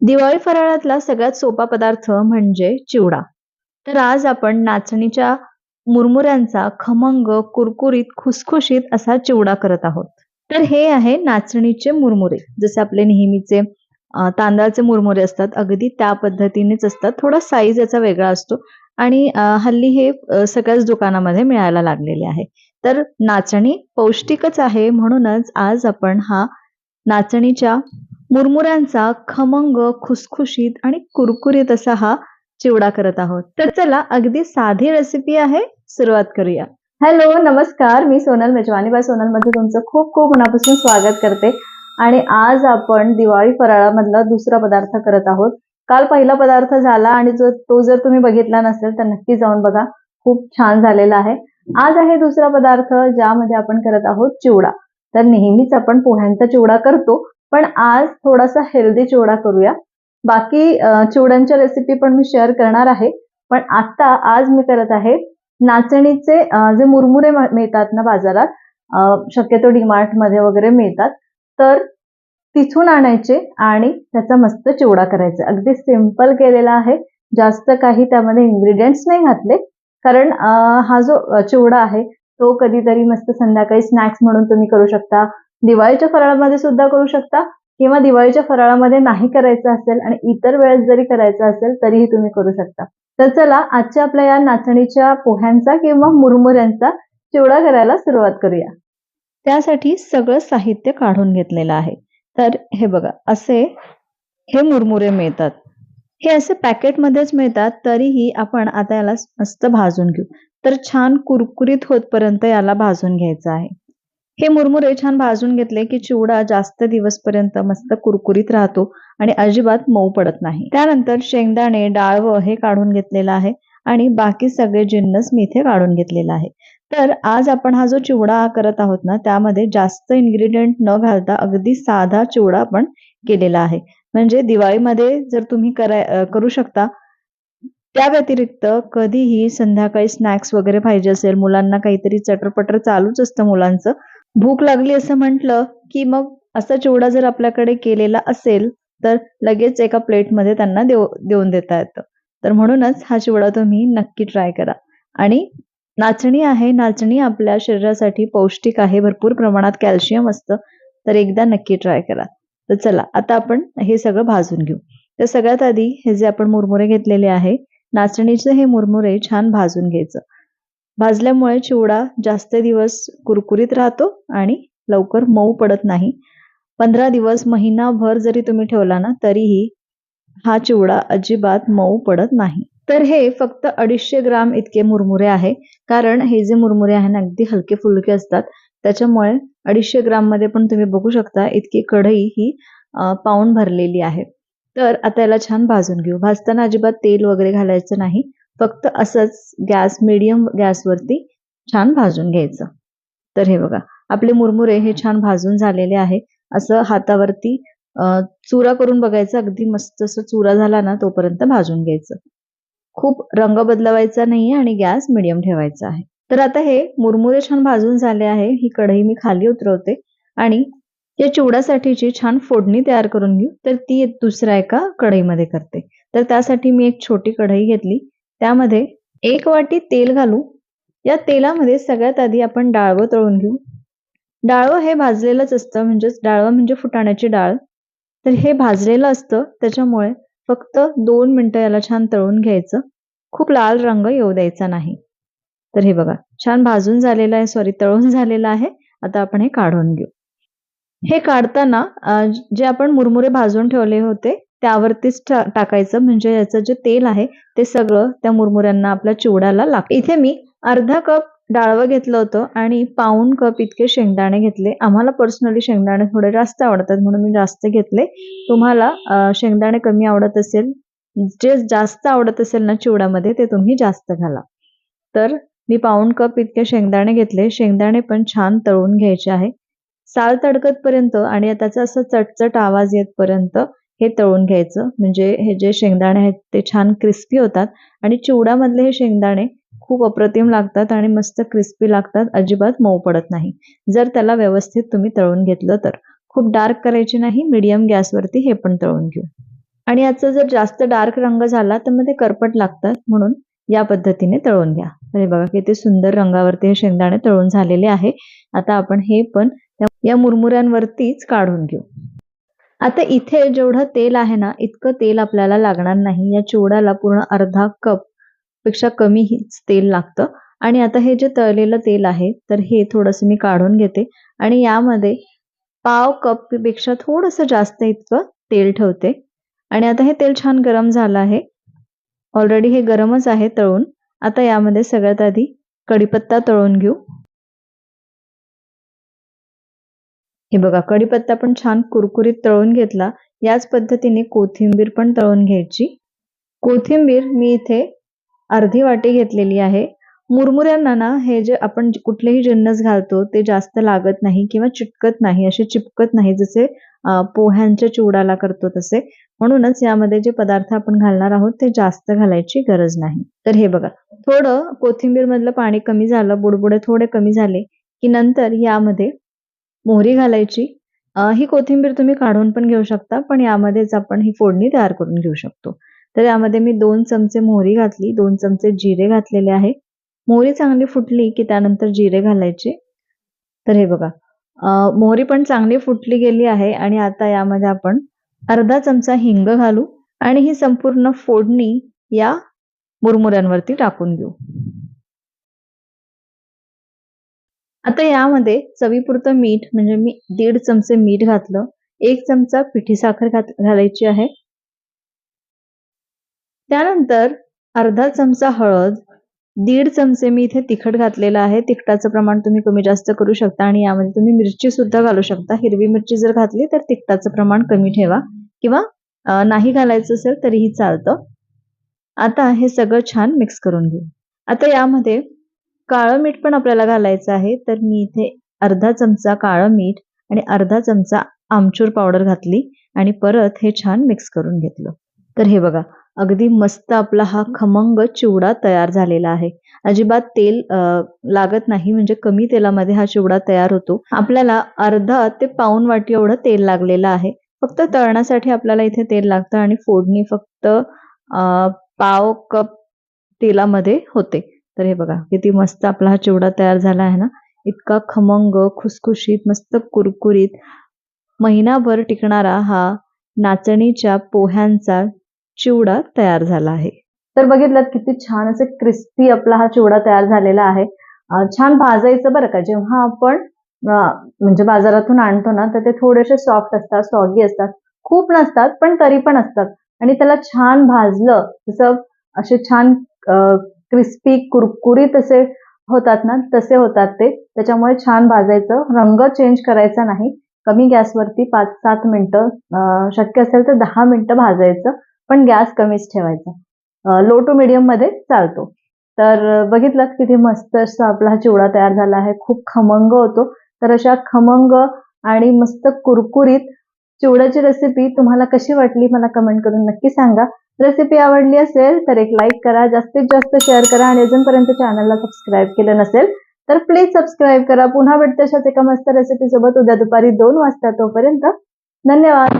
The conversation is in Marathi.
दिवाळी फराळातला सगळ्यात सोपा पदार्थ म्हणजे चिवडा. तर आज आपण नाचणीच्या मुरमुऱ्यांचा खमंग कुरकुरीत खुसखुशीत असा चिवडा करत आहोत. तर हे आहे नाचणीचे मुरमुरे. जसे आपले नेहमीचे तांदळाचे मुरमुरे असतात अगदी त्या पद्धतीनेच असतात. थोडा साईज याचा वेगळा असतो आणि हल्ली हे सगळ्याच दुकानामध्ये मिळायला लागलेले आहे. तर नाचणी पौष्टिकच आहे म्हणूनच आज आपण हा नाचणीच्या मुरमुऱ्यांचा खमंग खुसखुशीत आणि कुरकुरीत असा हा चिवडा करत आहोत. तर चला अगदी साधी रेसिपी आहे सुरुवात करूया. हॅलो नमस्कार. मी सोनल मेजवानी. बाय सोनलमध्ये तुमचं खूप खूप मनापासून स्वागत करते. आणि आज आपण दिवाळी फराळामधला दुसरा पदार्थ करत आहोत. काल पहिला पदार्थ झाला आणि जो तो जर तुम्ही बघितला नसेल तर नक्की जाऊन बघा. खूप छान झालेला आहे. आज आहे दुसरा पदार्थ ज्यामध्ये आपण करत आहोत चिवडा. तर नेहमीच आपण पोह्यांचा चिवडा करतो. पण आज थोडासा हेल्दी चिवडा करूया. बाकी चिवड्यांच्या रेसिपी पण मी शेअर करणार आहे. पण आता आज मी करत आहे नाचणीचे जे मुरमुरे मिळतात ना बाजारात शक्यतो डीमार्टमध्ये वगैरे मिळतात. तर तिथून आणायचे आणि त्याचा मस्त चिवडा करायचा. अगदी सिंपल केलेला आहे. जास्त काही त्यामध्ये इन्ग्रेडियंट्स नाही घातले. कारण हा जो चिवडा आहे तो कधीतरी मस्त संध्याकाळी स्नॅक्स म्हणून तुम्ही करू शकता. दिवाळीच्या फराळामध्ये सुद्धा करू शकता किंवा दिवाळीच्या फराळामध्ये नाही करायचं असेल आणि इतर वेळेस जरी करायचं असेल तरीही तुम्ही करू शकता. तर चला आजच्या आपल्या या नाचणीच्या पोह्यांचा किंवा मुरमुऱ्यांचा चिवडा करायला सुरुवात करूया. त्यासाठी सगळं साहित्य काढून घेतलेलं आहे. तर हे बघा असे हे मुरमुरे मिळतात. हे असे पॅकेटमध्येच मिळतात तरीही आपण आता याला मस्त भाजून घेऊ. तर छान कुरकुरीत होतपर्यंत याला भाजून घ्यायचं आहे. हे मुरमुरे छान भाजून घेतले की चिवडा जास्त दिवसपर्यंत मस्त कुरकुरीत राहतो आणि अजिबात मऊ पडत नाही. त्यानंतर शेंगदाणे डाळव हे काढून घेतलेलं आहे आणि बाकी सगळे जिन्नस मी इथे काढून घेतलेला आहे. तर आज आपण हा जो चिवडा करत आहोत ना त्यामध्ये जास्त इन्ग्रेडियंट न घालता अगदी साधा चिवडा आपण केलेला आहे. म्हणजे दिवाळीमध्ये जर तुम्ही कराय करू शकता त्या व्यतिरिक्त कधीही संध्याकाळी स्नॅक्स वगैरे पाहिजे असेल मुलांना काहीतरी चटरपटर चालूच असतं मुलांचं भूक लागली असं म्हटलं की मग असा चिवडा जर आपल्याकडे केलेला असेल तर लगेच एका प्लेटमध्ये त्यांना देऊ देऊन देता येतं. तर म्हणूनच हा चिवडा तुम्ही नक्की ट्राय करा. आणि नाचणी आहे नाचणी आपल्या शरीरासाठी पौष्टिक आहे भरपूर प्रमाणात कॅल्शियम असतं तर एकदा नक्की ट्राय करा. तर चला आता आपण हे सगळं भाजून घेऊ. तर सगळ्यात आधी हे जे आपण मुरमुरे घेतलेले आहे नाचणीचे हे मुरमुरे छान भाजून घ्यायचं. भाजल्यामुळे चिवडा जास्त दिवस कुरकुरीत राहतो आणि लवकर मऊ पडत नाही. पंधरा दिवस महिनाभर जरी तुम्ही ठेवला ना तरीही हा चिवडा अजिबात मऊ पडत नाही. तर हे फक्त अडीचशे ग्राम इतके मुरमुरे आहे. कारण हे जे मुरमुरे आहे ना अगदी हलके फुलके असतात. त्याच्यामुळे अडीचशे ग्राममध्ये पण तुम्ही बघू शकता इतकी कढई ही अ, पाऊण भरलेली आहे. तर आता याला छान भाजून घेऊ. भाजताना अजिबात तेल वगैरे घालायचं नाही. फक्त असंच गॅस मिडियम गॅसवरती छान भाजून घ्यायचं. तर हे बघा आपले मुरमुरे हे छान भाजून झालेले आहे. असं हातावरती चुरा करून बघायचं अगदी मस्त असं चुरा झाला ना तोपर्यंत भाजून घ्यायचं. खूप रंग बदलवायचा नाहीये आणि गॅस मिडियम ठेवायचा आहे. तर आता हे मुरमुरे छान भाजून झाले आहे ही कढई मी खाली उतरवते. आणि या चिवडासाठीची छान फोडणी तयार करून घेऊ. तर ती दुसऱ्या एका कढईमध्ये करते. तर त्यासाठी मी एक छोटी कढई घेतली. त्यामध्ये एक वाटी तेल घालू. या तेलामध्ये सगळ्यात आधी आपण डाळवं तळून घेऊ. डाळवं हे भाजलेलंच असतं म्हणजेच डाळवं म्हणजे फुटाण्याची डाळ. तर हे भाजलेलं असतं त्याच्यामुळे फक्त दोन मिनिटं याला छान तळून घ्यायचं. खूप लाल रंग येऊ द्यायचा नाही. तर हे बघा छान भाजून झालेलं आहे सॉरी तळून झालेलं आहे. आता आपण हे काढून घेऊ. हे काढताना जे आपण मुरमुरे भाजून ठेवले होते त्यावरतीच टाकायचं. म्हणजे याचं जे तेल आहे ते सगळं त्या मुरमुऱ्यांना आपल्या चिवड्याला लागतं. इथे मी अर्धा कप डाळवं घेतलं होतं आणि पाऊण कप इतके शेंगदाणे घेतले. आम्हाला पर्सनली शेंगदाणे थोडे जास्त आवडतात म्हणून मी जास्त घेतले. तुम्हाला शेंगदाणे कमी आवडत असेल जे जास्त आवडत असेल ना चिवड्यामध्ये ते तुम्ही जास्त घाला. तर मी पाऊण कप इतके शेंगदाणे घेतले. शेंगदाणे पण छान तळून घ्यायचे आहे. साल तडकत पर्यंत आणि त्याचा असा चटचट आवाज येतपर्यंत हे तळून घ्यायचं. म्हणजे हे जे शेंगदाणे आहेत ते छान क्रिस्पी होतात आणि चिवडामधले हे शेंगदाणे खूप अप्रतिम लागतात आणि मस्त क्रिस्पी लागतात. अजिबात मऊ पडत नाही. जर त्याला व्यवस्थित तुम्ही तळून घेतलं तर. खूप डार्क करायचे नाही मीडियम गॅसवरती हे पण तळून घेऊ. आणि याचा जर जास्त डार्क रंग झाला तर मग ते करपट लागतात म्हणून या पद्धतीने तळून घ्या. तर हे बघा किती सुंदर रंगावरती हे शेंगदाणे तळून झालेले आहे. आता आपण हे पण या मुरमुऱ्यांवरतीच काढून घेऊ. आता इथे जेवढं तेल आहे ना इतकं तेल आपल्याला लागणार नाही. या चिवड्याला पूर्ण अर्धा कपपेक्षा कमी तेल लागतं. आणि आता हे जे तळलेलं तेल आहे तर हे थोडंसं मी काढून घेते. आणि यामध्ये पाव कपपेक्षा थोडंसं जास्त इतकं तेल ठेवते. आणि आता हे तेल छान गरम झालं आहे. ऑलरेडी हे गरमच आहे तळून. आता यामध्ये सगळ्यात आधी कढीपत्ता तळून घेऊ. हे बघा कढीपत्ता पण छान कुरकुरीत तळून घेतला. याच पद्धतीने कोथिंबीर पण तळून घ्यायची. कोथिंबीर मी इथे अर्धी वाटी घेतलेली आहे. मुरमुऱ्यांना ना हे जे आपण कुठलेही जिन्नस घालतो ते जास्त लागत नाही किंवा चिटकत नाही असे चिपकत नाही जसे पोह्यांच्या चिवडाला करतो तसे. म्हणूनच यामध्ये जे पदार्थ आपण घालणार आहोत ते जास्त घालायची गरज नाही. तर हे बघा थोडं कोथिंबीर मधलं पाणी कमी झालं बुडबुडे थोडे कमी झाले की नंतर यामध्ये मोहरी घालायची. ही कोथिंबीर तुम्ही काढून पण घेऊ शकता पण यामध्येच आपण ही फोडणी तयार करून घेऊ शकतो. तर यामध्ये मी दोन चमचे मोहरी घातली दोन चमचे जिरे घातलेले आहे. मोहरी चांगली फुटली की त्यानंतर जिरे घालायचे. तर हे बघा मोहरी पण चांगली फुटली गेली आहे आणि आता यामध्ये आपण अर्धा चमचा हिंग घालू आणि ही संपूर्ण फोडणी या मुरमुऱ्यांवरती टाकून घेऊ. आता यामध्ये चवीपुरतं मीठ म्हणजे मी दीड चमचे मीठ घातलं. एक चमचा पिठी साखर घालायची आहे. त्यानंतर अर्धा चमचा हळद दीड चमचे मी इथे तिखट घातलेलं आहे. तिखटाचं प्रमाण तुम्ही कमी जास्त करू शकता आणि यामध्ये तुम्ही मिरची सुद्धा घालू शकता. हिरवी मिरची जर घातली तर तिखटाचं प्रमाण कमी ठेवा. किंवा नाही घालायचं असेल तरीही चालतं. आता हे सगळं छान मिक्स करून घेऊ. आता यामध्ये काळं मीठ पण आपल्याला घालायचं आहे. तर मी इथे अर्धा चमचा काळं मीठ आणि अर्धा चमचा आमचूर पावडर घातली आणि परत हे छान मिक्स करून घेतलं. तर हे बघा अगदी मस्त आपला हा खमंग चिवडा तयार झालेला आहे. अजिबात तेल लागत नाही म्हणजे कमी तेलामध्ये हा चिवडा तयार होतो. आपल्याला अर्धा ते पाऊन वाटी एवढं तेल लागलेलं आहे. फक्त तळण्यासाठी आपल्याला इथे तेल लागतं आणि फोडणी फक्त पाव कप तेलामध्ये होते. तर हे बघा किती मस्त आपला हा चिवडा तयार झाला आहे ना. इतका खमंग खुसखुशीत मस्त कुरकुरीत महिनाभर टिकणारा हा नाचणीच्या पोह्यांचा चिवडा तयार झाला आहे. तर बघितलं किती छान असे क्रिस्पी आपला हा चिवडा तयार झालेला आहे. छान भाजायचं बरं का जेव्हा आपण म्हणजे बाजारातून आणतो ना तर ते थोडेसे सॉफ्ट असतात सॉगी असतात. खूप नसतात पण तरी पण असतात. आणि त्याला छान भाजलं जसं असे छान क्रिस्पी कुरकुरीत असे होतात ना तसे होतात ते. त्याच्यामुळे छान भाजायचं. रंग चेंज करायचा नाही. कमी गॅसवरती पाच सात मिनिटं शक्य असेल तर दहा मिनिटं भाजायचं. पण गॅस कमीच ठेवायचा. लो टू मिडियममध्ये चालतो. तर अं, बघितलं किती मस्त असं आपला हा चिवडा तयार झाला आहे. खूप खमंग होतो. तर अशा खमंग आणि मस्त कुरकुरीत चिवड्याची रेसिपी तुम्हाला कशी वाटली मला कमेंट करून नक्की सांगा. रेसिपी आवडली असेल तर एक लाईक करा जास्तीत जास्त शेअर करा आणि अजूनपर्यंत चॅनलला सबस्क्राईब केलं नसेल तर प्लीज सबस्क्राईब करा. पुन्हा भेटते अशाच एका मस्त रेसिपी सोबत. उद्या दुपारी दोन वाजता तोपर्यंत धन्यवाद.